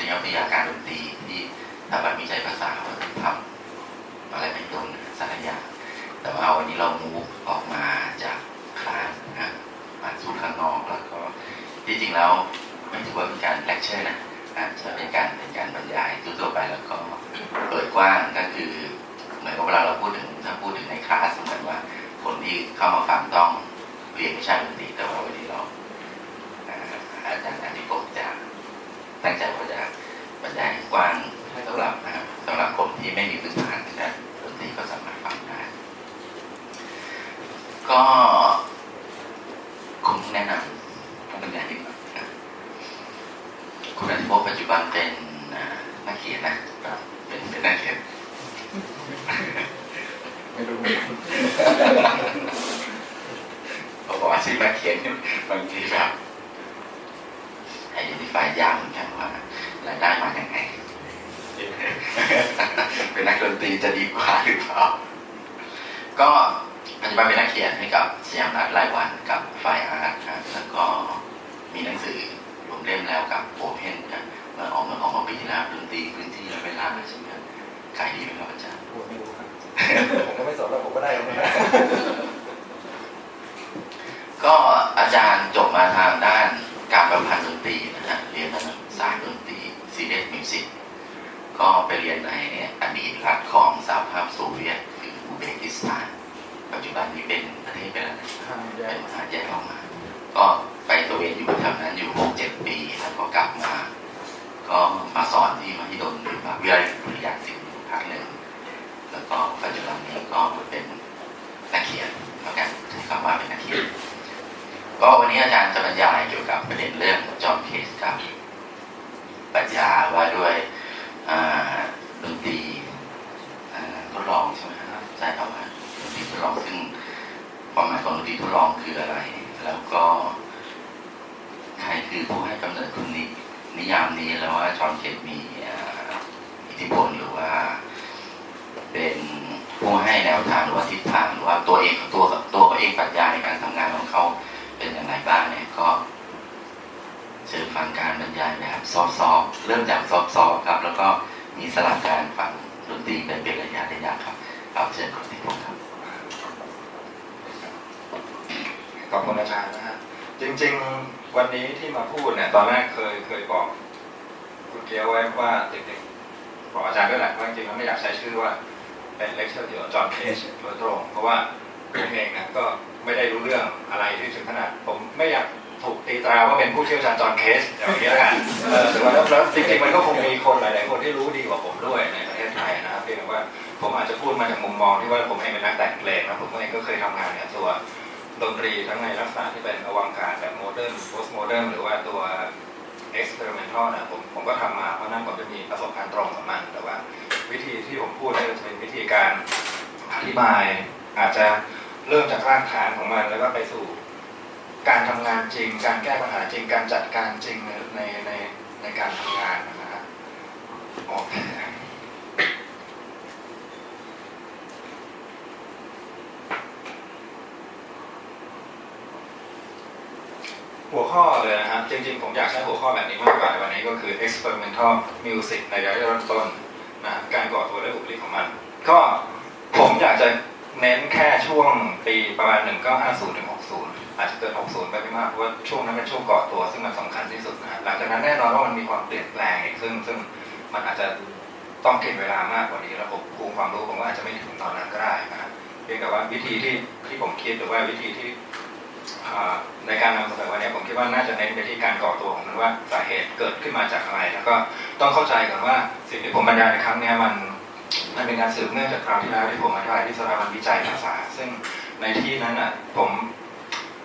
วิมนุษยวิทยาการดนตรีที่สถาบันวิจัยภาษาวัฒนธรรมอะไรเป็นต้นสารยาแต่ว่าวันนี้เรามูฟออกมาจากคลาสนะมาสู่ข้างนอกแล้วก็ที่จริงแล้วไม่ถือว่าเป็นการเลคเชอร์นะอาจจะเป็นการเป็นการบรรยายทั่วไปแล้วก็เปิดกว้างก็คือเหมือนกับเวลาเราพูดถึงถ้าพูดถึงในคลาสเหมือนว่าคนที่เข้ามาฟังต้องเรียนวิชาดนตรีแต่ว่าวันนี้เราอ่าอาจารย์อาทิตย์จะ ตั้งใจว่าจะบรรยายกว้างสำหรับนะครับสำหรับคนที่ไม่มีพื้นฐานทางด้านตรีก็สามารถฟังได้ ก็คงแนะนำผู้บรรยายดีกว่าคุณอาทิตย์ปัจจุบันเป็นนักเขียนนะครับเป็นเป็นนักเขียนไม่รู้เขาบอกว่าซื้อมาเขียนบางทีแบบไอเดนติฟายยาวารายได้มาอย่างไง เป็นนักดนตรีจะดีกว่าหรือเปล่าก็ปัจจุบันเป็นนักเขียนให้กับสยามรัฐรายวันกับไฟอาร์ตครับแล้วก็มีหนังสือรวมเล่มแล้วกับโอเพนนะเมื่อออกมาออกมาปีที่แล้วดนตรีพื้นที่และเวลาใช่ไหมครับขายดีไหมครับอาจารย์ผมไม่รู้ครับผมก็ไม่สนแล้วผมก็ได้แล้วนะก็อาจารย์จบมาทางด้านการประพันธ์ดนตรีนะฮะเรียนทางสายดนตรีซีเรียสมิวสิก ก็ไปเรียนในอดีตรัฐของสหภาพโซเวียตคืออุเบกิสถาน ปัจจุบันนี้เป็นประเทศเป็นอะไรห้ามแยเป็กนมหาแยกออกมา ก็ไปตระเวนอยู่แถวนั้นอยู่หกเจ็ดปี แล้วก็กลับมา ก็มาสอนที่มหิดลหรือว่าวิทยาลัยปริญญาศิลป์อยู่ภาคหนึ่ง แล้วก็ปัจจุบันนี้ก็เป็นนักเขียนแล้วกันใช้คำว่าเป็นนักเขียน ก็วันนี้อาจารย์จะบรรยายเกี่ยวกับประเด็นเรื่องจอมเคสกับปรัชญาว่าด้วยอ่าดนตรีอ่าทดลองใช่ไหมครับใช่ครับว่าดนตรีทดลองซึ่งความหมายของดนตรีทดลองคืออะไร แล้วก็ใครคือผู้ให้กำเนิดคุณนินิยามนี้แล้วว่าจอห์นเคสมีอ่าอิทธิพลหรือว่า เป็นผู้ให้แนวทางหรือว่าทิศทางหรือว่าตัวเองตัวตัวเขาเองปรัชญาในการทำงานของเขาเป็นอย่างไรบ้างเนี่ยก็เชิญฟังการบรรยายแบบซอฟต์ๆเริ่มจากซอฟต์ๆครับ แล้วก็มีสลับการฟังดนตรีเป็นเป็นระยะระยะครับครับเชิญคุณทิพงศ์ครับ ขอบคุณอาจารย์นะฮะจริง ๆ วันนี้ที่มาพูดเนี่ย ตอนแรกเคยเคยบอก คุณเกียวไว้ว่าเด็กๆบอกอาจารย์ด้วยแหละว่าจริงๆแล้วไม่อยากใช้ชื่อว่าเป็นเลคเชอร์เกี่ยวจอห์นเคสโดยตรง เพราะว่าผมเองนะก็ไม่ได้รู้เรื่องอะไรที่ถึงขนาด ผมไม่อยากถูกตีตราว่าเป็นผู้เชี่ยวชาญจอห์นเคสอย่างนี้แล้วกันเออแต่ว่าแล้วจริงๆมันก็คงมีคนหลาย ๆ คนที่รู้ดีกว่าผมด้วยในประเทศไทยนะครับเพียงแต่ว่าผมอาจจะพูดมาจากมุมมองที่ว่าผมเองเป็นนักแต่งเพลงนะผมเองก็เคยทำงานกับตัว ดนตรีทั้งในลักษณะที่เป็นอวังการแบบโมเดิร์นโพสต์โมเดิร์นหรือว่าตัวเอ็กซ์เพร์เมนทัลนะผมผมก็ทำมาเพราะนั้นผมจะมีประสบการณ์ตรงกับมัน แต่ว่าวิธีที่ผมพูดเนี่ยจะเป็นวิธีการอธิบาย อาจจะเริ่มจากรากฐานของมัน แล้วก็ไปสู่การทำงานจริง การแก้ปัญหาจริงการจัดการจริงในในในในการทำงานนะฮะโอเค หัว ข้อเลยนะฮะจริงๆ ผมอยากใช้หัวข้อแบบนี้มากกว่าวันนี้ก็คือ experimental music ในระยะเริ่มต้นนะการก่อตัวและบุคลิกของมัน ก็ผมอยากจะเน้นแค่ช่วงปีประมาณ 1950ถึง60 อาจจะเกิน 60 ไปไม่มากเพราะว่าช่วงนั้นเป็นช่วงก่อตัวซึ่งมันสำคัญที่สุดนะหลังจากนั้นแน่นอนว่ามันมีความเปลี่ยนแปลงอีกซึ่งซึ่งมันอาจจะต้องเก็บเวลามากกว่านี้แล้วผมภูมิความรู้ผมว่าอาจจะไม่ถึงตอนนั้นก็ได้นะเพียงแต่ว่าวิธีที่ที่ผมคิดหรือว่าวิธีที่ ในการนำเสนอวันนี้ผมคิดว่าน่าจะเน้นไปที่การก่อตัวของมันว่าสาเหตุเกิดขึ้นมาจากอะไร แล้วก็ต้องเข้าใจก่อนว่าสิ่งที่ผมบรรยายในครั้งนี้มันมันเป็นการสืบเนื่องจากคราวที่แล้วที่ผมอธิบายที่สถาบันวิจัยภาษา ซึ่งในที่นั้นอะผม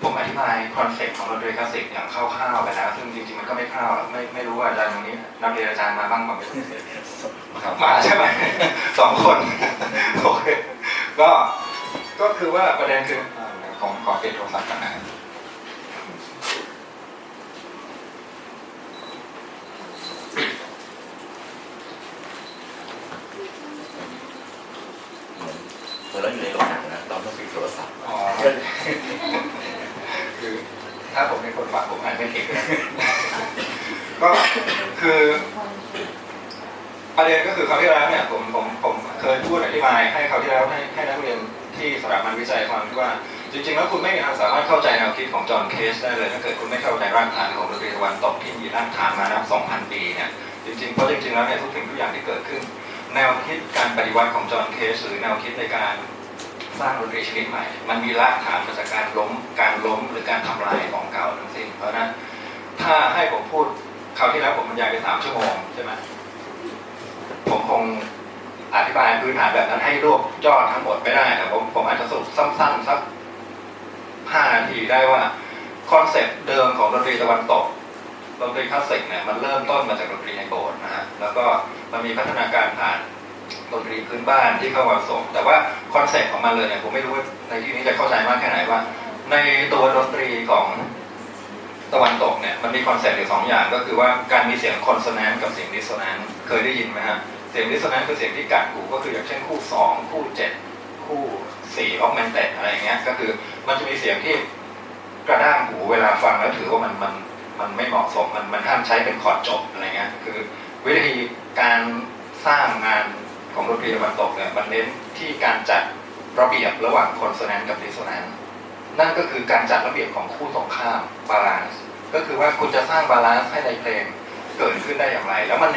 ผมอธิบายคอนเซ็ปต์ของดนตรีคลาสสิกอย่างคร่าวๆไปแล้ว ซึ่งจริงๆมันก็ไม่คร่าวไม่ไม่รู้ว่าอาจารย์ตรงนี้นักเรียนอาจารย์มาบ้างเปล่าไม่รู้มาใช่ไหมสองคนโอเคก็ก็คือว่าประเด็นคือ ขอเปลี่ยนโทรศัพท์กันนะเหมือนเราอยู่ในโรงหนังนะเราต้องปิดโทรศัพท์อ๋อคือถ้าผมเป็นคนฟังผมอ่านไม่เก่งก็คือประเด็นก็คือคราวที่แล้วเนี่ยผมผมผมเคยพูดอธิบายให้คราวที่แล้วให้ให้นักเรียนที่สถาบันวิจัยฟังที่ว่า จริงๆแล้วคุณไม่มีทางสามารถเข้าใจแนวคิดของจอห์นเคสได้เลยถ้าเกิดคุณไม่เข้าใจรากฐานของดนตรีตะวันตกที่มีรากฐานมานับ2,000 ปีเนี่ยจริงๆเพราะจริงๆแล้วเนี่ยทุกสิ่งทุกอย่างที่เกิดขึ้น แนวคิดการปฏิวัติของจอห์นเคสหรือแนวคิดในการสร้างดนตรีชนิดใหม่ มันมีรากฐานมาจากการล้มการล้มหรือการทำลายของเก่าทั้งสิ้น เพราะฉะนั้นถ้าให้ผมพูดคราวที่แล้วผมบรรยายไปสามชั่วโมงใช่ไหมผมคงอธิบายพื้นฐานแบบนั้นให้รวบยอดทั้งหมดไม่ได้แต่ผมผมอาจจะสรุปสั้นๆสัก ห้านาทีได้ว่าคอนเซ็ปต์เดิมของดนตรีตะวันตกดนตรีคลาสสิกเนี่ยมันเริ่มต้นมาจากดนตรีในโบสถ์นะฮะแล้วก็มันมีพัฒนาการผ่านดนตรีพื้นบ้านที่เข้ามาผสมแต่ว่าคอนเซ็ปต์ของมันเลยเนี่ยผมไม่รู้ว่าในที่นี้จะเข้าใจมากแค่ไหนว่า ในตัวดนตรีของตะวันตกเนี่ยมันมีคอนเซ็ปต์อยู่สองอย่างก็คือว่าการมีเสียงคอนโซแนนต์กับเสียงดิสโซแนนต์เคยได้ยินไหมฮะเสียงดิสโซแนนต์คือเสียงที่กัดหูก็คืออย่างเช่นคู่สองคู่เจ็ดคู่ สี่ออกแมนเต็อะไรอย่างเงี้ย ก็คือมันจะมีเสียงที่กระด้างหูเวลาฟังแล้วถือว่ามันมันมันไม่เหมาะสมมันมันห้ามใช้เป็นคอร์ดจบอะไรเงี้ยคือวิธีการสร้างงานของดนตรีตะวันตกเนี่ยมันเน้นที่การจัดระเบียบระหว่างคอนโซแนนต์กับดิสโซแนนต์นั่นก็คือการจัดระเบียบของคู่ตรงข้ามบาลานซ์ก็คือว่าคุณจะสร้างบาลานซ์ให้ในเพลงเกิดขึ้นได้อย่างไร แล้วมัน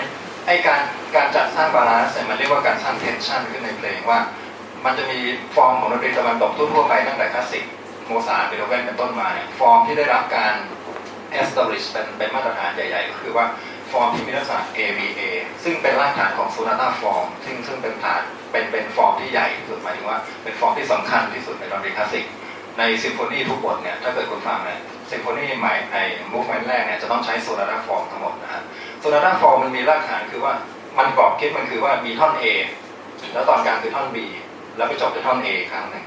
ไอการการจัดสร้างบาลานซ์เนี่ยมันเรียกว่าการสร้างเทนชันขึ้นในเพลงว่า มันจะมีฟอร์มของดนตรีตะวันตกทั่วไปตั้งแต่คลาสสิกโมซาร์ทเบโธเฟนเป็นต้นมาเนี่ยฟอร์มที่ได้รับการ establish เป็นเป็นมาตรฐานใหญ่ๆ ก็คือว่าฟอร์มที่มีลักษณะ ABA ซึ่งเป็นรากฐานของ sonata form ซึ่งซึ่งเป็นฐานเป็นเป็นฟอร์มที่ใหญ่ที่สุดหมายถึงว่าเป็นฟอร์มที่สำคัญที่สุดในดนตรีคลาสสิกในซิมโฟนีทุกบทเนี่ยถ้าเกิดคุณฟังเนี่ยซิมโฟนีใหม่ใน movement แรกเนี่ยจะต้องใช้ sonata form ทั้งหมดนะฮะ sonata form มันมีรากฐานคือว่ามันกรอบคิดมันคือว่ามีท่อน A แล้วตอนกลางคือท่อน B แล้วไปจบที่ท่อน A อีกครั้งหนึ่ง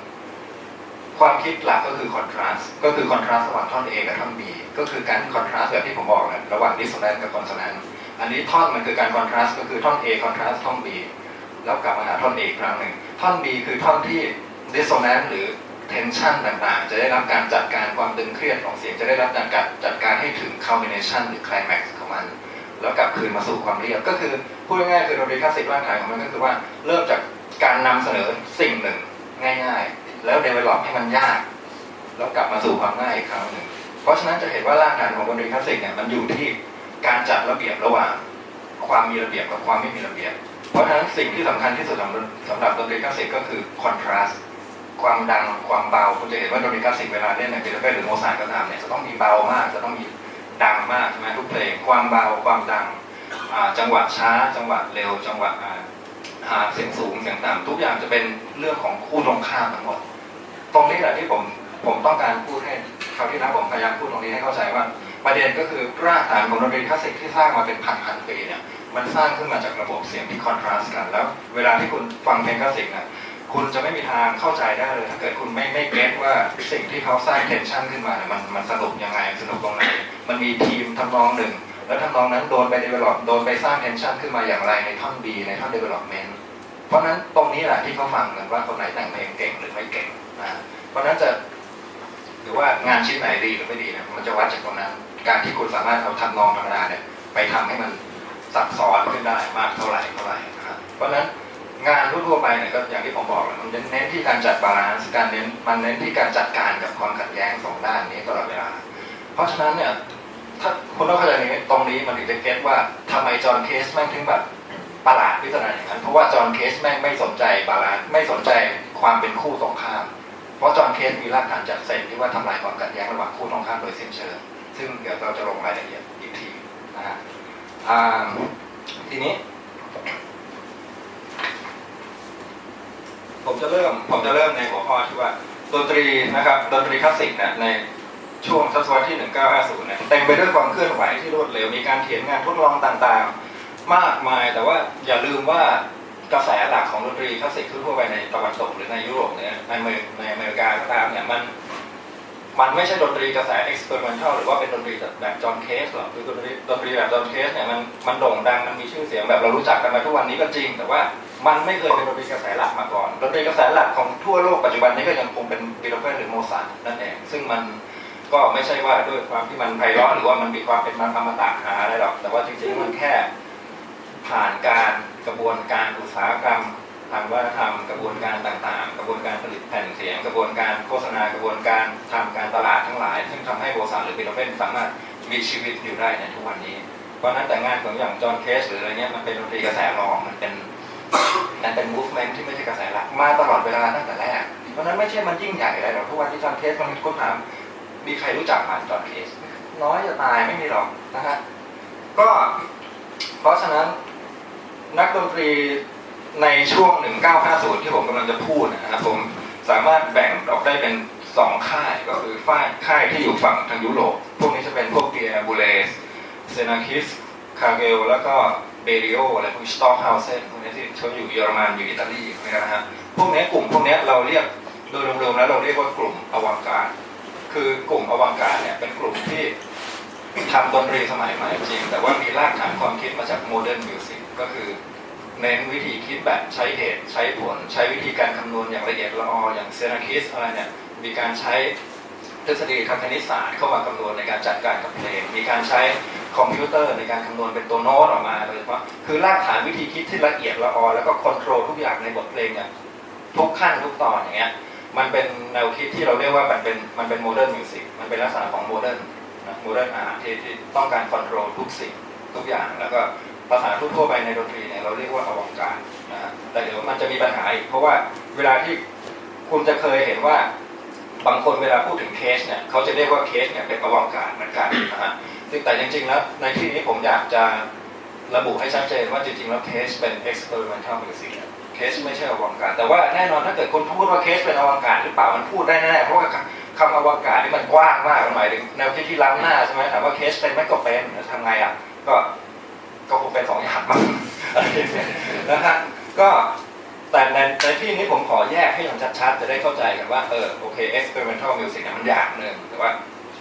ความคิดหลักก็คือคอนทราสต์ก็คือคอนทราสต์ระหว่างท่อน A กับท่อน B ก็คือการคอนทราสต์แบบที่ผมบอกนะระหว่างดิสโซแนนต์กับคอนโซแนนต์อันนี้ท่อนมันคือการคอนทราสต์ก็คือท่อน A คอนทราสต์ท่อน B แล้วกลับมาหาท่อน A อีกครั้งหนึ่งท่อน B คือท่อนที่ดิสโซแนนต์หรือเทนชันต่างๆ จะได้รับการจัดการความตึงเครียดของเสียงจะได้รับการจัดการให้ถึง culmination หรือ climax ของมันแล้วกลับคืนมาสู่ความเรียบก็คือพูดง่ายๆคือดนตรีคลาสสิกรากฐานของมันก็คือว่าเริ่มจาก การนำเสนอสิ่งหนึ่งง่ายๆ แล้ว develop ให้มันยาก แล้วกลับมาสู่ความง่ายอีกครั้งหนึ่ง เพราะฉะนั้นจะเห็นว่ารากฐานของดนตรีคลาสสิกเนี่ยมันอยู่ที่การจัดระเบียบระหว่าง ความมีระเบียบกับความไม่มีระเบียบ เพราะฉะนั้นสิ่งที่สำคัญที่สุดสำหรับสำหรับดนตรีคลาสสิกก็คือคอนทราสต์ความดังความเบาคุณจะเห็นว่าดนตรีคลาสสิกเวลาเล่นเนี่ยเบโธเฟนหรือโมซาร์ทก็ตามเนี่ยจะต้องมีเบามาก จะต้องมีดังมากใช่ไหมทุกเพลงความเบาความดังจังหวะช้า จังหวะเร็วจังหวะ หาเสียงสูงเสียงต่ำทุกอย่างจะเป็นเรื่องของคู่ตรงข้ามทั้งหมด ตรงนี้แหละที่ผมผมต้องการพูดให้คราวที่แล้วผมพยายามพูดตรงนี้ให้เข้าใจว่า ประเด็นก็คือรากฐานของดนตรีคลาสสิกที่สร้างมาเป็นพันพันปีเนี่ยมันสร้างขึ้นมาจากระบบเสียงที่คอนทราสต์กันแล้ว เวลาที่คุณฟังเพลงคลาสสิกนะคุณจะไม่มีทางเข้าใจได้เลย ถ้าเกิดคุณไม่ไม่เก็ตว่าสิ่งที่เขาสร้างเทนชันขึ้นมาเนี่ยมันมันสนุกยังไงสนุกตรงไหนมันมีทีมทำนองหนึ่ง แล้วทำนองนั้นโดนไปเดเวลลอปโดนไปสร้างเทนชันขึ้นมาอย่างไรในท่อน B ในท่อน development เพราะนั้นตรงนี้แหละที่เขาฟังกันว่าคนไหนแต่งเพลงเก่งหรือไม่เก่งนะเพราะนั้นจะหรือว่างานชิ้นไหนดีหรือไม่ดีเนี่ยมันจะวัดจากตรงนั้น การที่คุณสามารถเอาทำนองธรรมดาเนี่ยไปทำให้มันซับซ้อนขึ้นได้มากเท่าไหร่เท่าไหร่นะครับเพราะฉะนั้นงานทั่วไปเนี่ยก็อย่างที่ผมบอกแหละมันเน้นที่การจัดบาลานซ์การเน้นมันเน้นที่การจัดการกับความขัดแย้งสองด้านนี้ตลอดเวลา เพราะฉะนั้นเนี่ย คุณต้องเข้าใจนี้ตรงนี้มันถึงจะเก็ตว่าทำไมจอห์นเคสแม่งถึงแบบประหลาดพิจารณาอย่างนั้น เพราะว่าจอห์นเคสแม่งไม่สนใจบาลานซ์ไม่สนใจความเป็นคู่ตรงข้าม เพราะจอห์นเคสมีรากฐานจากเซนที่ว่าทำลายความขัดแย้งระหว่างคู่ตรงข้ามโดยสิ้นเชิง ซึ่งเดี๋ยวเราจะลงรายละเอียดอีกทีนะฮะทีนี้ ผมจะเริ่มผมจะเริ่มในหัวข้อที่ว่าดนตรีนะครับดนตรีคลาสสิกเนี่ยใน ช่วงทศวรรษที่ 1950เนี่ยเต็มไปด้วยความเคลื่อนไหวที่รวดเร็วมีการเขียนงานทดลองต่างๆ มากมายแต่ว่าอย่าลืมว่ากระแสหลักของดนตรีคลาสสิกทั่วไปในตะวันตกหรือในยุโรปเนี่ยในเมในอเมริกาก็ตามเนี่ยมันมันไม่ใช่ดนตรีกระแส experimental หรือว่าเป็นดนตรีแบบจอห์นเคสหรอกคือดนตรีดนตรีแบบจอห์นเคสเนี่ยมันมันโด่งดังมันมีชื่อเสียงแบบเรารู้จักกันมาทุกวันนี้ก็จริง แต่ว่ามันไม่เคยเป็นดนตรีกระแสหลักมาก่อนดนตรีกระแสหลักของทั่วโลกปัจจุบันนี้ก็ยังคงเป็นบีโธเฟนหรือโมซาร์ทนั่นเองซึ่งมัน ก็ไม่ใช่ว่าด้วยความที่มันไพเราะหรือว่ามันมีความเป็นมันอมตะหาอะไรหรอก แต่ว่าจริงๆมันแค่ผ่านการกระบวนการอุตสาหกรรมทางวัฒนธรรมกระบวนการต่างๆ กระบวนการผลิตแผ่นเสียง กระบวนการโฆษณากระบวนการทำการตลาดทั้งหลาย ซึ่งทำให้โบซาร์หรือบิโลเฟนสามารถมีชีวิตอยู่ได้ในทุกวันนี้ เพราะนั้นแต่งานของอย่างจอห์นเคสหรืออะไรเงี้ยมันเป็นดนตรีกระแสรองมันเป็นมันเป็น movement ที่ไม่ใช่กระแสหลักมาตลอดเวลาตั้งแต่แรก เพราะนั้นไม่ใช่มันยิ่งใหญ่อะไรหรอกทุกวันที่จอห์นเคสมันคนถา มีใครรู้จักผ่านจอห์นเคสน้อยจะตายไม่มีหรอกนะฮะก็เพราะฉะนั้นนักดนตรีในช่วง 1950 ที่ผมกำลังจะพูดนะครับผมสามารถแบ่งออกได้เป็นสองค่ายก็คือฝ่ายค่ายที่อยู่ฝั่งทางยุโรป พวกนี้จะเป็นพวกเปียบูเลสเซนาคิสคาเกลแล้วก็เบริโออะไรพวกสต็อกเฮาเซนพวกนี้ที่เขาอยู่เยอรมันอยู่อิตาลีนะฮะพวกนี้กลุ่มพวกนี้เราเรียกโดยรวมๆแล้วเราเรียกว่ากลุ่มอวังการ คือกลุ่มอวังการเนี่ยเป็นกลุ่มที่ทำดนตรีสมัยใหม่จริง แต่ว่ามีรากฐานความคิดมาจากโมเดิร์นมิวสิกก็คือเน้นวิธีคิดแบบใช้เหตุใช้ผล ใช้วิธีการคำนวณอย่างละเอียดละอออย่างเซนาคิสอะไรเนี่ยมีการใช้ทฤษฎีทางคณิตศาสตร์เข้ามาคำนวณในการจัดการกับเพลง มีการใช้คอมพิวเตอร์ในการคำนวณเป็นตัวโน้ตออกมาโดยเฉพาะคือรากฐานวิธีคิดที่ละเอียดละออแล้วก็คอนโทรลทุกอย่างในบทเพลงเนี่ยทุกขั้นทุกตอนอย่างเงี้ย มันเป็นแนวคิดที่เราเรียกว่ามันเป็นมันเป็นโมเดิร์นมิวสิกมันเป็นลักษณะของโมเดิร์นโมเดิร์นอาร์ที่ที่ต้องการคอนโทรลทุกสิ่งทุกอย่าง แล้วก็ภาษาทั่วไปในดนตรีเนี่ยเราเรียกว่าอวกาศนะฮะแต่เดี๋ยวมันจะมีปัญหาอีกเพราะว่าเวลาที่คุณจะเคยเห็นว่าบางคนเวลาพูดถึงเคสเนี่ยเขาจะเรียกว่าเคสเนี่ยเป็นอวกาศเหมือนกันนะฮะซึ่งแต่จริงๆแล้วในที่นี้ผมอยากจะระบุให้ชัดเจนว่าจริงๆแล้วเคสเป็น experimental music เคสไม่ใช่อวกาศแต่ว่าแน่นอนถ้าเกิดคนพูดว่าเคสเป็นอวกาศหรือเปล่ามันพูดได้แน่ๆเพราะว่าคำอวกาศนี่มันกว้างมากหมายถึงแนวคิดที่ล้ำหน้าใช่ไหมถามว่าเคสเป็นไหมก็เป็นทำไงอะก็ก็คงเป็นสองอย่างมั้งอะนะฮะก็แต่ในในที่นี้ผมขอแยกให้อย่างชัดๆ จะได้เข้าใจกันว่าเออโอเค experimental music เนี่ยมันอย่างหนึ่งแต่ว่า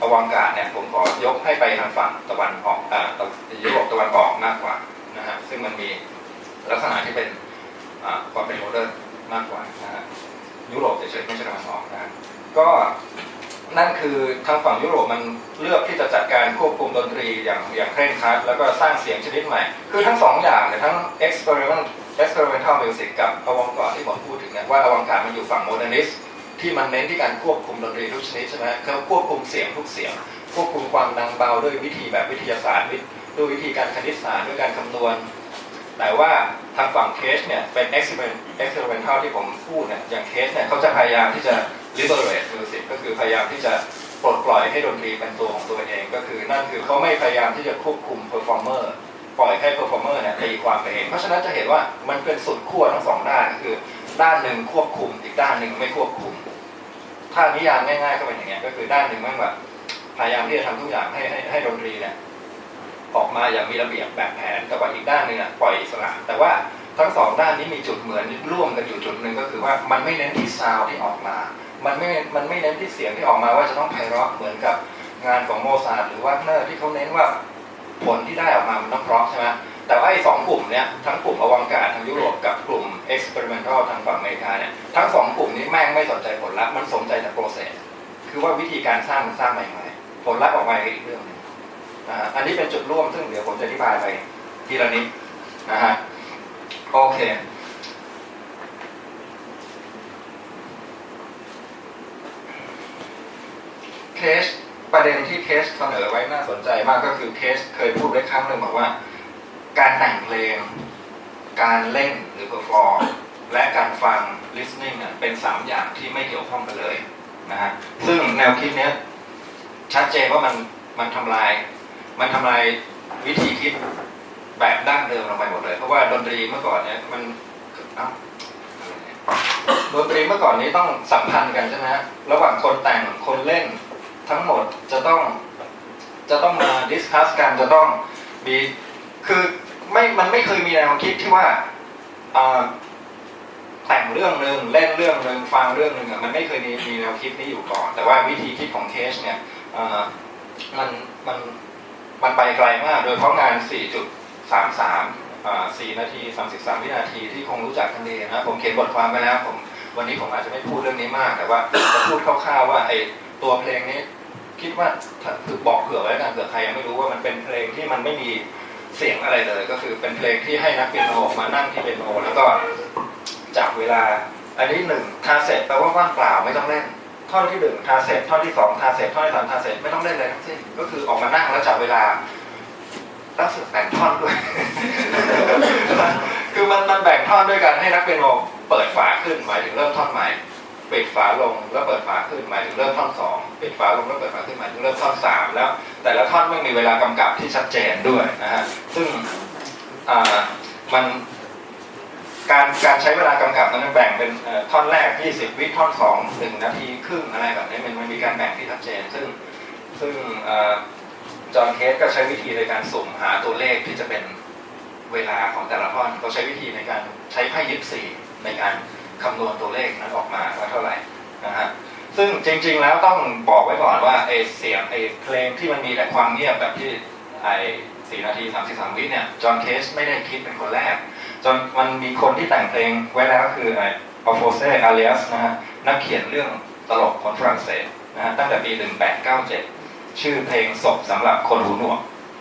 อวังการเนี่ยผมขอยกให้ไปทางฝั่งตะวันออกอ่าตะยุโรปตะวันออกมากกว่านะฮะซึ่งมันมีลักษณะที่เป็น ความเป็นโมเดิร์นมากกว่านะฮะยุโรปเฉยๆไม่ใช่ตะวันออกนะก็นั่นคือทางฝั่งยุโรปมันเลือกที่จะจัดการควบคุมดนตรีอย่างอย่างเคร่งครัด แล้วก็สร้างเสียงชนิดใหม่ คือทั้งสองอย่างเนี่ยทั้ง experiment experimental music กับอวังการที่ผมพูดถึงเนี่ยว่าอวังการมันอยู่ฝั่งโมเดิร์นิสที่มันเน้นที่การควบคุมดนตรีทุกชนิดใช่ไหมเขาควบคุมเสียงทุกเสียง ควบคุมความดังเบาด้วยวิธีแบบวิทยาศาสตร์ด้วยวิธีการคณิตศาสตร์ด้วยการคำนวณ แต่ว่าทางฝั่งเคสเนี่ยเป็น experiment experimental ที่ผมพูดเนี่ยอย่างเคสเนี่ยเขาจะพยายามที่จะ liberate music ก็คือพยายามที่จะปลดปล่อยให้ดนตรีเป็นตัวของตัวเอง ก็คือนั่นคือเขาไม่พยายามที่จะควบคุม performer ปล่อยให้ performer เนี่ยตีความไปเองเพราะฉะนั้นจะเห็นว่ามันเป็นสุดขั้วทั้งสองด้านก็คือ ด้านหนึ่งควบคุมอีกด้านหนึ่งไม่ควบคุม ถ้านิยามง่ายๆก็เป็นอย่างเงี้ยก็คือด้านหนึ่งม่งแบบพยายามที่จะทำทุกอย่างให้ให้ให้ดนตรีเนี่ย ออกมาอย่างมีระเบียบแบบแผนแต่ว่าอีกด้านหนึ่งอะปล่อยอิสระ แต่ว่าทั้งสองด้านนี้มีจุดเหมือนร่วมกันอยู่จุดหนึ่งก็คือว่ามันไม่เน้นที่ซาวด์ที่ออกมา มันไม่ มันไม่เน้นที่เสียงที่ออกมาว่าจะต้องไพเราะเหมือนกับงานของโมซาร์ทหรือว่าเนอร์ที่เขาเน้นว่าผลที่ได้ออกมามันต้องเพราะใช่ไหมแต่ว่าไอ้สองกลุ่มเนี้ยทั้งกลุ่มอวังการทางยุโรปกับกลุ่ม experimental ทางฝั่งอเมริกาเนี่ยทั้งสองกลุ่มนี้แม่งไม่สนใจผลลัพธ์มันสนใจแต่ process คือว่าวิธีการสร้างมันสร้างมาอย่างไรผลลัพธ์ออกมาอีกเรื่อง นะอันนี้เป็นจุดร่วมซึ่งเดี๋ยวผมจะอธิบายไปทีละนิดนะฮะโอเคเคสประเด็นที่เคสเสนอไว้น่าสนใจมากก็คือเคสเคยพูดไว้ครั้งหนึ่งบอกว่า การแต่งเพลง การเล่นหรือเพอร์ฟอร์มและการฟัง listening เนี่ยเป็นสามอย่างที่ไม่เกี่ยวข้องกันเลยนะฮะซึ่งแนวคิดเนี้ยชัดเจนว่ามันมันทำลาย มันทำลายวิธีคิดแบบดั้งเดิมลงไปหมดเลย เพราะว่าดนตรีเมื่อก่อนเนี้ยมันดนตรีเมื่อก่อนนี้ต้องสัมพันธ์กันใช่ไหมระหว่างคนแต่งคนเล่นทั้งหมดจะต้อง จะต้องมาดิสคัสกันจะต้องมีคือไม่มันไม่เคยมีแนวคิดที่ว่าแต่งเรื่องหนึ่งเล่นเรื่องหนึ่งฟังเรื่องหนึ่งอะมันไม่เคยมีมีแนวคิดนี้อยู่ก่อน แต่ว่าวิธีคิดของเคสเนี่ยมันมัน มันไปไกลมาก โดยเฉพาะงาน 4.33 4 นาที 33 วินาทีที่คงรู้จักกันดีนะ ผมเขียนบทความไปแล้ว ผมวันนี้ผมอาจจะไม่พูดเรื่องนี้มาก แต่ว่าจะพูดคร่าวๆว่าไอ้ตัวเพลงนี้คิดว่าคือบอกเผื่อไว้กันเผื่อใครยังไม่รู้ว่ามันเป็นเพลงที่มันไม่มีเสียงอะไรเลย ก็คือเป็นเพลงที่ให้นักเปียโนมานั่งที่เปียโนแล้วก็จับเวลา อันนี้หนึ่งทาเสร็จแปลว่าว่างเปล่าไม่ต้องเล่น ท่อนที่หนึ่งทาเสร็จท่อนที่สองทาเสร็จท่อนที่สามทาเสร็จไม่ต้องเล่นเลยทั้งสิ้นก็คือออกมานั่งแล้วจับเวลาตั้งสึกแบ่งท่อนด้วย คือมันมันแบ่งท่อนด้วยกันให้นักเปียโนเปิดฝาขึ้นหมายถึงเริ่มท่อนใหม่ปิดฝาลงแล้วเปิดฝาขึ้นหมายถึงเริ่มท่อนสองปิดฝาลงแล้วเปิดฝาขึ้นหมายถึงเริ่มท่อนสามแล้ว แต่ละท่อนไม่มีเวลากำกับที่ชัดเจนด้วยนะฮะซึ่งอ่ามัน การการใช้เวลากำกับนั้นแบ่งเป็นท่อนแรก 20 วิท่อนสองหนึ่งนาทีครึ่งอะไรแบบนี้มันมันมีการแบ่งที่ชัดเจน ซึ่งซึ่งจอห์นเคสก็ใช้วิธีในการสุ่มหาตัวเลขที่จะเป็นเวลาของแต่ละท่อนเขาใช้วิธีในการใช้ไพ่ยิปซีในการคำนวณตัวเลขนั้นออกมาว่าเท่าไหร่นะฮะซึ่งจริง ๆ แล้วต้องบอกไว้ก่อนว่าไอเสียงไอเพลงที่มันมีแต่ความเงียบแบบที่ไอสี่นาทีสามสิบสามวิเนี่ยจอห์นเคสไม่ได้คิดเป็นคนแรก จนมันมีคนที่แต่งเพลงไว้แล้วคือไออัลโฟเซ่อาริอัสนะฮะนักเขียนเรื่องตลกคนฝรั่งเศสนะฮะตั้งแต่ปี 1897 ชื่อเพลงศพสำหรับคนหูหนวก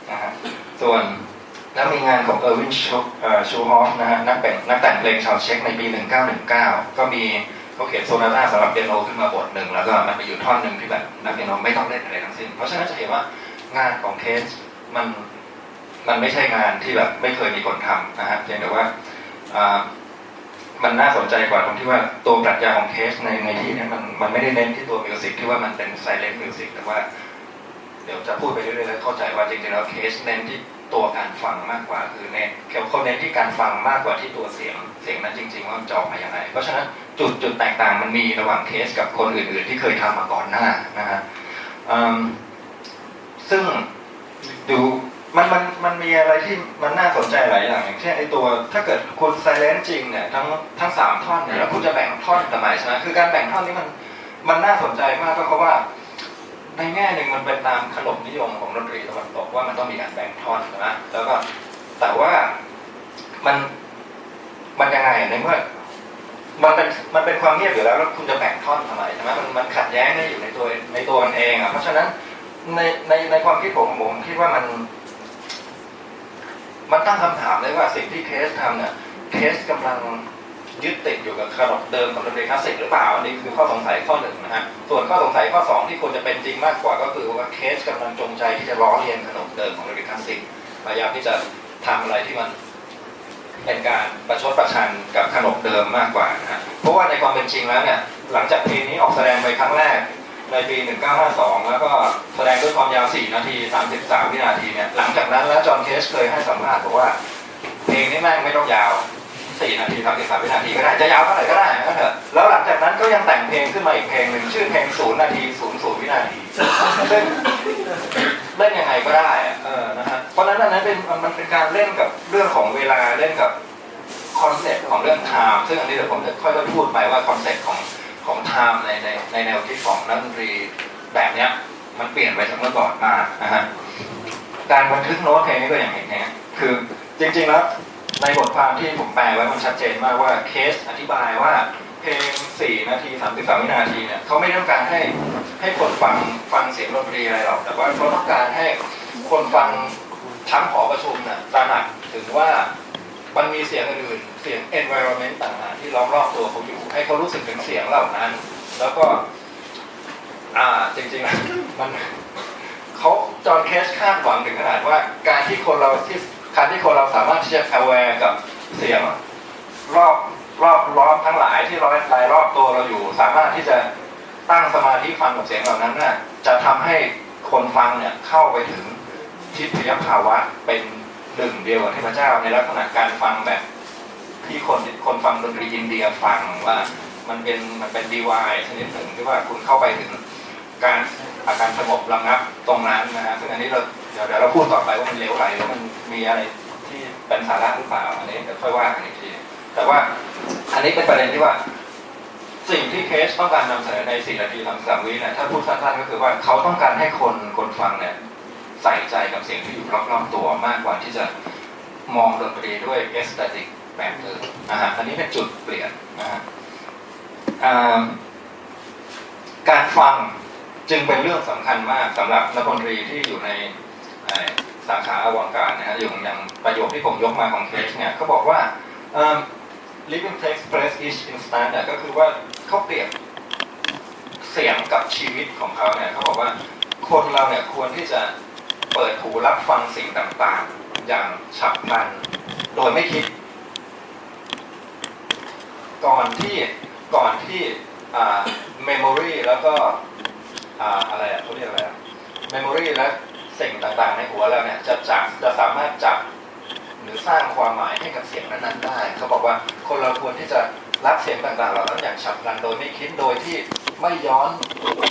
นะฮะส่วนแล้วมีงานของเออร์วินชูชูฮอฟนะฮะนักแต่งนักแต่งเพลงชาวเช็กในปี 1919 ก็มีเขาเขียนโซนาต้าสำหรับเปียโนขึ้นมาบทหนึ่งแล้วก็มันไปอยู่ท่อนหนึ่งที่แบบนักเปียโนไม่ต้องเล่นอะไรทั้งสิ้น เพราะฉะนั้นจะเห็นว่างานของเคสมัน มันไม่ใช่งานที่แบบไม่เคยมีคนทำนะฮะเพียงแต่ว่าอ่ามันน่าสนใจกว่าตรงที่ว่าตัวปรัชญาของเคสในในที่นี้มันมันไม่ได้เน้นที่ตัวมิวสิกที่ว่ามันเป็นไซเลนต์มิวสิกแต่ว่า เดี๋ยวจะพูดไปเรื่อยๆแล้วเข้าใจว่าจริงๆแล้วเคสเน้นที่ตัวการฟังมากกว่าคือเน้นเขาเน้นที่การฟังมากกว่าที่ตัวเสียง เสียงนั้นจริง ๆ ว่ามันจะออกมาอย่างไรเพราะฉะนั้นจุดจุดแตกต่างมันมีระหว่างเคสกับคนอื่น ๆ ที่เคยทำมาก่อนหน้านะฮะซึ่งดูมันมัน มันมีอะไรที่มันน่าสนใจหลายอย่างอย่างเช่นไอตัว ถ้าเกิดคุณไซเลนจริงเนี่ยทั้งทั้งสามท่อนเนี่ยแล้วคุณจะแบ่งท่อนทำไมใช่ไหมคือการแบ่งท่อนนี้มันมันน่าสนใจมากก็เพราะว่า ในแง่หนึ่งมันเป็นตามขนบนิยมของดนตรีตะวันตกว่ามันต้องมีการแบ่งท่อนใช่ไหมแล้วก็แต่ว่ามันมันยังไงในเมื่อมันเป็นมันเป็นความเงียบอยู่แล้วแล้วคุณจะแบ่งท่อนทำไมใช่ไหมมันมันขัดแย้งได้อยู่ในตัวในตัวมันเองอะเพราะฉะนั้นในในในความคิดผมผมคิดว่ามัน มันตั้งคำถามเลยว่าสิ่งที่เคสทำเนี่ยเคสกำลังยึดติดอยู่กับขนบเดิมของดนตรีคลาสสิกหรือเปล่าอันนี้คือข้อสงสัยข้อหนึ่งนะฮะส่วนข้อสงสัยข้อสองที่ควรจะเป็นจริงมากกว่าก็คือว่าเคสกำลังจงใจที่จะล้อเลียนขนบเดิมของดนตรีคลาสสิกพยายามที่จะทำอะไรที่มันเป็นการประชดประชันกับขนบเดิมมากกว่านะฮะเพราะว่าในความเป็นจริงแล้วเนี่ยหลังจากเพลงนี้ออกแสดงไปครั้งแรก ในปี 1952 แล้วก็แสดงด้วยความยาว 4 นาที 33 วินาทีเนี่ย หลังจากนั้นแล้วจอห์นเคสเคยให้สัมภาษณ์บอกว่า เพลงนี้แม่งไม่ต้องยาว 4 นาที 33 วินาทีก็ได้ จะยาวเท่าไหร่ก็ได้ก็เถอะ แล้วหลังจากนั้นก็ยังแต่งเพลงขึ้นมาอีกเพลงหนึ่งชื่อเพลง 0 นาที 00 วินาทีซึ่งเล่นยังไงก็ได้อะเออนะฮะ เพราะนั้นอันนั้นเป็นมันมันเป็นการเล่นกับเรื่องของเวลาเล่นกับคอนเซ็ปต์ของเรื่อง time ซึ่งอันนี้เดี๋ยวผมจะค่อยๆพูดไปว่าคอนเซ็ปต์ของ ของ time ในในในแนวคิดของนักดนตรีแบบเนี้ย มันเปลี่ยนไปจากเมื่อก่อนมากนะฮะการบันทึกโน้ตเพลงนี้ก็อย่างเห็นเนี่ยคือจริงๆแล้วในบทความที่ผมแปลไว้มันชัดเจนมากว่าเคสอธิบายว่าเพลง 4 นาที 33 วินาทีเนี่ยเขาไม่ต้องการให้ให้คนฟังฟังเสียงดนตรีอะไรหรอก แต่ว่าเขาต้องการให้คนฟังทั้งหอประชุมน่ะตระหนักถึงว่า เสียงอื่นเสียง environment ต่างๆที่ล้อมรอบตัวเขาอยู่ ให้เขารู้สึกถึงเสียงเหล่านั้น แล้วก็ อ่าจริงๆมันเขาจอห์นเคสคาดหวังถึงขนาดว่า การที่คนเราที่การที่คนเราสามารถที่จะ aware กับเสียงรอบรอบล้อมทั้งหลายที่ร้อยรายรอบตัวเราอยู่ สามารถที่จะตั้งสมาธิฟังกับเสียงเหล่านั้นน่ะจะทำให้คนฟังเนี่ยเข้าไปถึงทิพยภาวะเป็น หนึ่งเดียวกับเทพเจ้าในลักษณะการฟังแบบที่คนคนฟังดนตรีอินเดียฟังว่ามันเป็นมันเป็นดีวายชนิดหนึ่งที่ว่าคุณเข้าไปถึงการอาการสงบระงับตรงนั้นนะฮะซึ่งอันนี้เราเดี๋ยวเดี๋ยวเราพูดต่อไปว่ามันเลวไหลหรือมันมีอะไรที่เป็นสาระหรือเปล่าอันนี้เดี๋ยวค่อยว่ากันอีกทีแต่ว่าอันนี้เป็นประเด็นที่ว่า สิ่งที่เคสต้องการนำเสนอใน4นาทีทำสามวิเนี่ยถ้าพูดสั้นๆก็คือว่าเขาต้องการให้คนคนฟังเนี่ย ใส่ใจกับสิ่งที่อยู่รอบๆตัวมากกว่าที่จะมองดนตรีด้วยเอสเตติกแบบเดิมนะฮะอันนี้เป็นจุดเปลี่ยนนะฮะการฟังจึงเป็นเรื่องสำคัญมากสำหรับนักดนตรีที่อยู่ในสาขาอวกาศนะฮะอย่างอย่างประโยคที่ผมยกมาของเคสเนี่ยเขาบอกว่า living takes place each instant เนี่ยก็คือว่าเขาเปรียบเสียงกับชีวิตของเขาเนี่ยเขาบอกว่าคนเราเนี่ยควรที่จะ เปิดหูรับฟังสิ่งต่างๆ อย่างฉับพลัน โดยไม่คิด ก่อนที่ก่อนที่อ่า memory แล้วก็อ่าอะไรอะเขาเรียกอะไรอะ memory และสิ่งต่างๆ ในหัวเราเนี่ยจะจับจะสามารถจับหรือสร้างความหมายให้กับเสียงนั้นๆได้ เขาบอกว่าคนเราควรที่จะ รับเสียงต่างๆเหล่านั้นอย่างฉับพลันโดยไม่คิดโดยที่ไม่ย้อน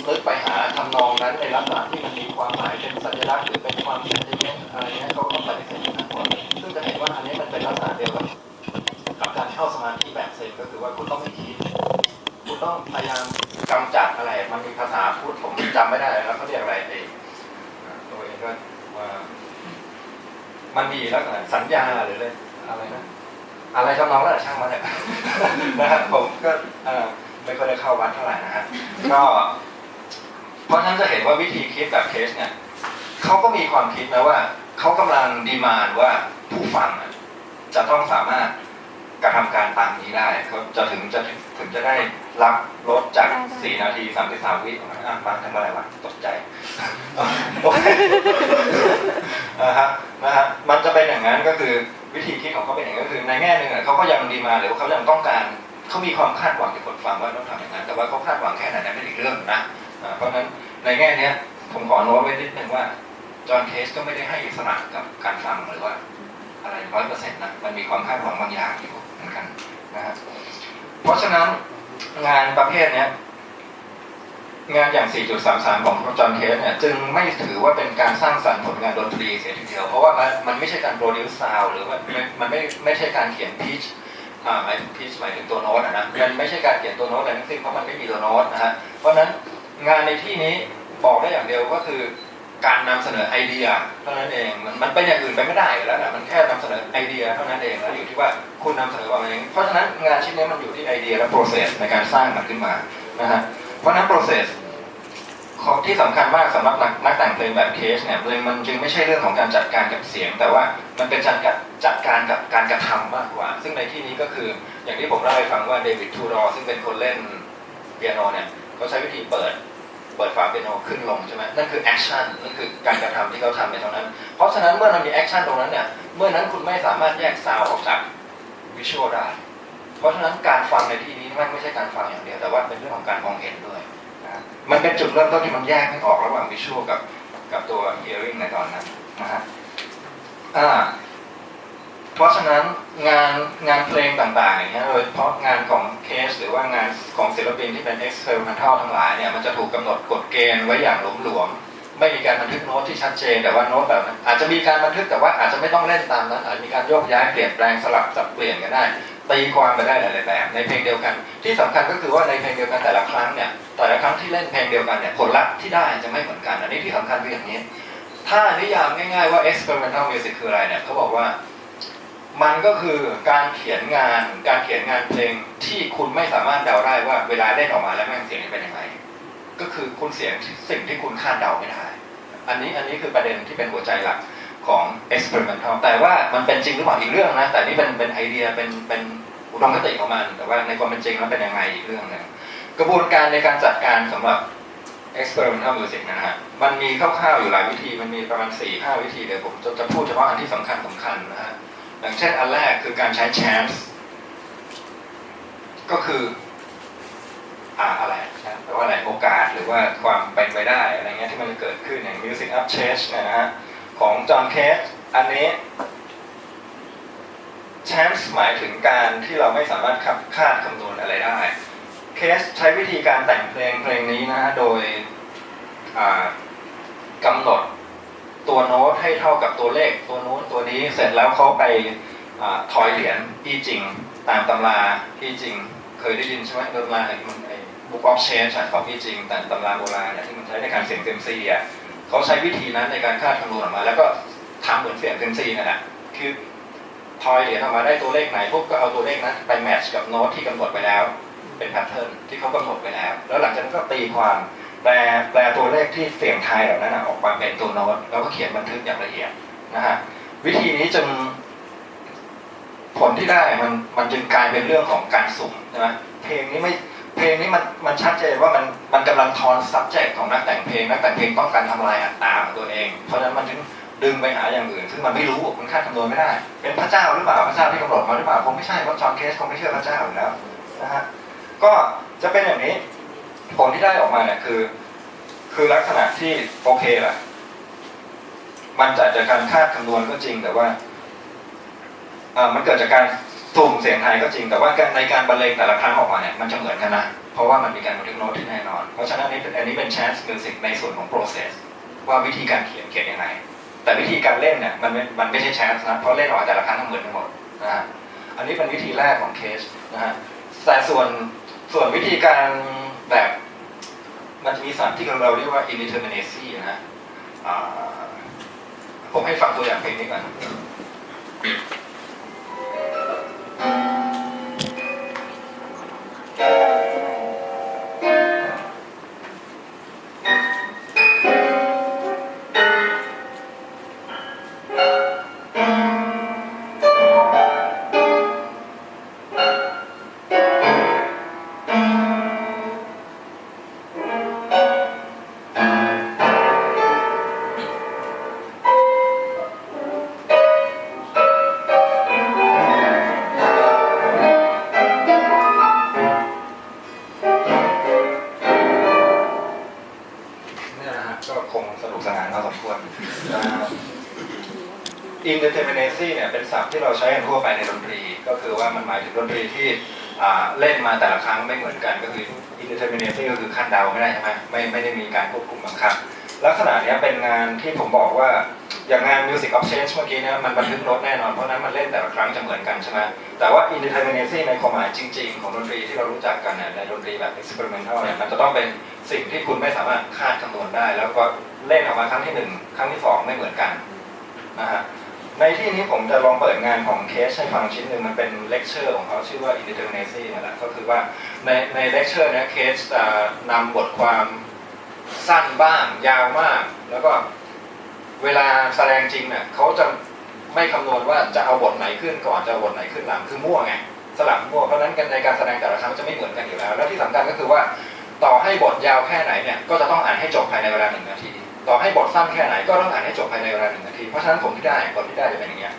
นึกไปหาทำนองนั้นในลักษณะที่มันมีความหมายเป็นสัญลักษณ์หรือเป็นความเซนติเมนอะไรเงี้ยเขาก็ปฏิเสธทั้งหมดซึ่งจะเห็นว่าอันนี้มันเป็นลักษณะเดียวกับกับการเข้าสมาธิแบบเซนก็คือว่าคุณต้องไม่คิดคุณต้องพยายามกำจัดอะไร มันมีภาษาพูดผมจำไม่ได้แล้วเขาเรียกอะไรเองตัวเองก็ว่ามันมีลักษณะสัญญาหรืออะไรอะไรนะ อะไรทำนองนั้นอะช่างมันเนี่ยนะครับผมก็เอ่อไม่ค่อยได้เข้าวัดเท่าไหร่นะฮะก็เพราะฉะนั้นจะเห็นว่าวิธีคิดแบบเคสเนี่ยเขาก็มีความคิดนะว่าเขากำลังดีมานว่าผู้ฟังอะจะต้องสามารถกระทำการตามนี้ได้เขาจะถึงจะถึงถึงจะได้รับลดจาก 4 นาที 33 วิอะฟังทำอะไรวะตกใจโอเคนะฮะนะฮะมันจะเป็นอย่างนั้นก็คือ วิธีคิดของเขาเป็นอย่างนั้นก็คือในแง่หนึ่งเขาก็ยังดีมาหรือว่าเขายังต้องการเขามีความคาดหวังจากคนฟังว่าต้องทำอย่างนั้นแต่ว่าเขาคาดหวังแค่ไหนนั้นเป็นอีกเรื่องนะเพราะฉะนั้นในแง่เนี้ยผมขอโน้ตไว้นิดนึงว่าจอห์นเคสก็ไม่ได้ให้อิสระกับการฟังหรือว่า อะไรร้อยเปอร์เซ็นต์นะมันมีความคาดหวังบางอย่างอยู่เหมือนกันนะฮะเพราะฉะนั้นงานประเภทเนี้ย งานอย่าง 4.33 ของจอห์นเทสเนี่ยจึงไม่ถือว่าเป็นการสร้างสรรค์ผลงานดนตรีเสียทีเดียว เพราะว่ามันมันไม่ใช่การโปรดิวซ์ซาวหรือว่ามันมันไม่ไม่ใช่การเขียนพีชอ่าหมายถึงพีชหมายถึงตัวโน้ตอะนะมันไม่ใช่การเขียนตัวโน้ตอะไรทั้งสิ้นเพราะมันไม่มีตัวโน้ตนะฮะเพราะนั้นงานในที่นี้บอกได้อย่างเดียวก็คือการนำเสนอไอเดียเท่านั้นเองมันมันเป็นอย่างอื่นไปไม่ได้แล้วนะมันแค่นำเสนอไอเดียเท่านั้นเองแล้วอยู่ที่ว่าคุณนำเสนอออกมาเองเพราะฉะนั้นงานชิ้นนี้มันอยู่ที่ไอเดียและ process ในการสร้างมันขึ้นมานะฮะเพราะนั้น process ที่สำคัญมากสำหรับนักนักแต่งเพลงแบบเคสเนี่ยเพลงมันจึงไม่ใช่เรื่องของการจัดการกับเสียง แต่ว่ามันเป็นการจัดการกับการกระทำมากกว่า ซึ่งในที่นี้ก็คืออย่างที่ผมเล่าให้ฟังว่าเดวิดทูรอซึ่งเป็นคนเล่นเปียโนเนี่ยเขาใช้วิธีเปิดเปิดฝาเปียโนขึ้นลงใช่ไหมนั่นคือแอคชั่นนั่นคือการกระทำที่เขาทำในตรงนั้น เพราะฉะนั้นเมื่อมันมีแอคชั่นตรงนั้นเนี่ยเมื่อนั้นคุณไม่สามารถแยกซาวด์ออกจากวิชวลได้เพราะฉะนั้นการฟังในที่นี้มันไม่ใช่การฟังอย่างเดียวแต่ว่าเป็นเรื่องของการมองเห็นด้วย นะมันเป็นจุดเริ่มต้นที่มันแยกไม่ออกระหว่างวิชวลกับกับตัว hearing ในตอนนั้นนะฮะอ่าเพราะฉะนั้นงานงานเพลงต่างๆอย่างเงี้ยโดยเฉพาะงานของเคส หรือว่างานของศิลปินที่เป็น experimental ทั้งหลายเนี่ยมันจะถูกกำหนดกฎเกณฑ์ไว้อย่างหลวมๆไม่มีการบันทึกโน้ตที่ชัดเจนแต่ว่าโน้ตแบบนั้นอาจจะมีการบันทึกแต่ว่าอาจจะไม่ต้องเล่นตามนั้นอาจจะมีการโยกย้ายเปลี่ยนแปลงสลับสับเปลี่ยนกันได้ ตีความไปได้หลายๆแบบในเพลงเดียวกัน ที่สำคัญก็คือว่าในเพลงเดียวกันแต่ละครั้งเนี่ยแต่ละครั้งที่เล่นเพลงเดียวกันเนี่ยผลลัพธ์ที่ได้จะไม่เหมือนกัน อันนี้ที่สำคัญคืออย่างนี้ ถ้านิยามง่ายๆว่า experimental music คืออะไรเนี่ยเขาบอกว่ามันก็คือการเขียนงาน การเขียนงานเพลงที่คุณไม่สามารถเดาได้ว่าเวลาเล่นออกมาแล้วแม่งเสียงเป็นยังไงก็คือคุณเสียงสิ่งที่คุณคาดเดาไม่ได้ อันนี้อันนี้คือประเด็นที่เป็นหัวใจหลัก ของ experimental แต่ว่ามันเป็นจริงหรือเปล่าอีกเรื่องนะ แต่นี่เป็นเป็นไอเดียเป็นเป็นอุดมคติของมัน แต่ว่าในความเป็นจริงแล้วเป็นยังไงอีกเรื่องหนึงกระบวนการในการจัดการสำหรับ experimental music นะฮะ มันมีคร่าวๆอยู่หลายวิธี มันมีประมาณ4ี่ห้าวิธีเดี๋ยวผมจะจะพูดเฉพาะอันที่สำคัญสำคัญนะฮะ อย่างเช่นอันแรกคือการใช้ chance ก็คืออ่าอะไรนะแปลว่าอะไรโอกาสหรือว่าความเป็นไปได้อะไรเงี้ยที่มันจะเกิดขึ้นอย่าง music up change เนยนะฮะ ของจอห์นเคสอันนี้ chance หมายถึงการที่เราไม่สามารถคาดคาดคำนวณอะไรได้ เคสใช้วิธีการแต่งเพลงเพลงนี้นะโดยกำหนดตัวโน้ตให้เท่ากับตัวเลขตัวโน้ตตัวนี้เสร็จแล้วเขาไปอาทอยเหรียญอี้จริงตามตำราอี้จริงเคยได้ยินใช่ไหมตำราไอ้มันไอ้ book of change อะของอี้จริงแตามตำราโบราณเนี่ยที่มันใช้ในการเสี่ยงเซมซีอะ เขาใช้วิธีนั้นในการคาดคำนวณออกมา แล้วก็ทำเหมือนเสี่ยงเซยมซีนั่นแหละคือทอยเหรียญออกมาได้ตัวเลขไหนพวกก็เอาตัวเลขนั้นไปแมทช์กับโน้ตที่กำหนดไปแล้ว เป็นแพทเทิร์นที่เขากำหนดไปแล้ว แล้วหลังจากนั้นก็ตีความแปลแปลตัวเลขที่เสี่ยงทายเหล่านั้นออกมาเป็นตัวโน้ตแล้วก็เขียนบันทึกอย่างละเอียดนะฮะวิธีนี้จึงผลที่ได้มันมันจึงกลายเป็นเรื่องของการสุ่มใช่ไหมเพลงนี้ไม่ เพลงนี้มันมันชัดเจนว่ามันมันกำลังทอน subject ของนักแต่งเพลง นักแต่งเพลงต้องการทำลายอัตตาของตัวเอง เพราะฉะนั้นมันถึงดึงไปหาอย่างอื่น ซึ่งมันไม่รู้มันคาดคำนวณไม่ได้ เป็นพระเจ้าหรือเปล่าพระเจ้าที่กำหนดมาหรือเปล่าคงไม่ใช่เพราะจอห์นเคสคงไม่เชื่อพระเจ้าอยู่แล้วนะฮะก็จะเป็นอย่างนี้ผลที่ได้ออกมาเนี่ยคือ คือลักษณะที่โอเคแหละมันจะจากการคาดคำนวณก็จริงแต่ว่าเอ่อมันเกิดจากการ สุ่มเสียงไทยก็จริงแต่ว่าในการบรรเลงแต่ละครั้งออกมาเนี่ยมันจะเหมือนกันนะ เพราะว่ามันมีการบันทึกโน้ตที่แน่นอน เพราะฉะนั้นอันนี้เป็นอันนี้เป็น chance music ในส่วนของ process ว่าวิธีการเขียนเขียนยังไง แต่วิธีการเล่นเนี่ยมันมันไม่ใช่ chance นะเพราะเล่นออกมาแต่ละครั้งทั้งเหมือนกันหมดนะฮะอันนี้เป็นวิธีแรกของเคสนะฮะแต่ส่วนส่วนวิธีการแบบมันจะมีสารที่เราเรียกว่า indeterminacy นะฮะผมให้ฟังตัวอย่างเพลงนี้ก่อน คือ indeterminacy ก็คือคาดเดาไม่ได้ใช่ไหมไม่ไม่ได้มีการควบคุมบังคับลักษณะเนี้ยเป็นงานที่ผมบอกว่าอย่างงาน music of change เมื่อกี้นี่ยมันบันทึกโน้ตแน่นอน เพราะฉะนั้นมันเล่นแต่ละครั้งจะเหมือนกันใช่ไหมแต่ว่า indeterminacy ในความหมายจริง ๆ ของดนตรีที่เรารู้จักกันเนี่ยในดนตรีแบบ experimental เนี่ยมันจะต้องเป็นสิ่งที่คุณไม่สามารถคาดคำนวณได้ แล้วก็เล่นออกมาครั้งที่หนึ่งครั้งที่สองไม่เหมือนกันนะฮะ ในที่นี้ผมจะลองเปิดงานของเคสให้ฟังชิ้นหนึ่งมันเป็นเลคเชอร์ของเขาชื่อว่า indeterminacy นั่นแหละก็คือว่าในในเลคเชอร์เนี่ยเคสจะนำบทความสั้นบ้างยาวมาก แล้วก็เวลาแสดงจริงเนี่ยเขาจะไม่คำนวณว่าจะเอาบทไหนขึ้นก่อนจะเอาบทไหนขึ้นหลังคือมั่วไงสลับมั่วเพราะนั้นในการแสดงแต่ละครั้งจะไม่เหมือนกันอยู่แล้ว แล้วที่สำคัญก็คือว่าต่อให้บทยาวแค่ไหนเนี่ยก็จะต้องอ่านให้จบภายในเวลาหนึ่งนาที ต่อให้บทสั้นแค่ไหนก็ต้องอ่านให้จบภายในเวลาหนึ่งนาทีเพราะฉะนั้นผมที่ได้บทที่ได้จะเป็นอย่างเงี้ย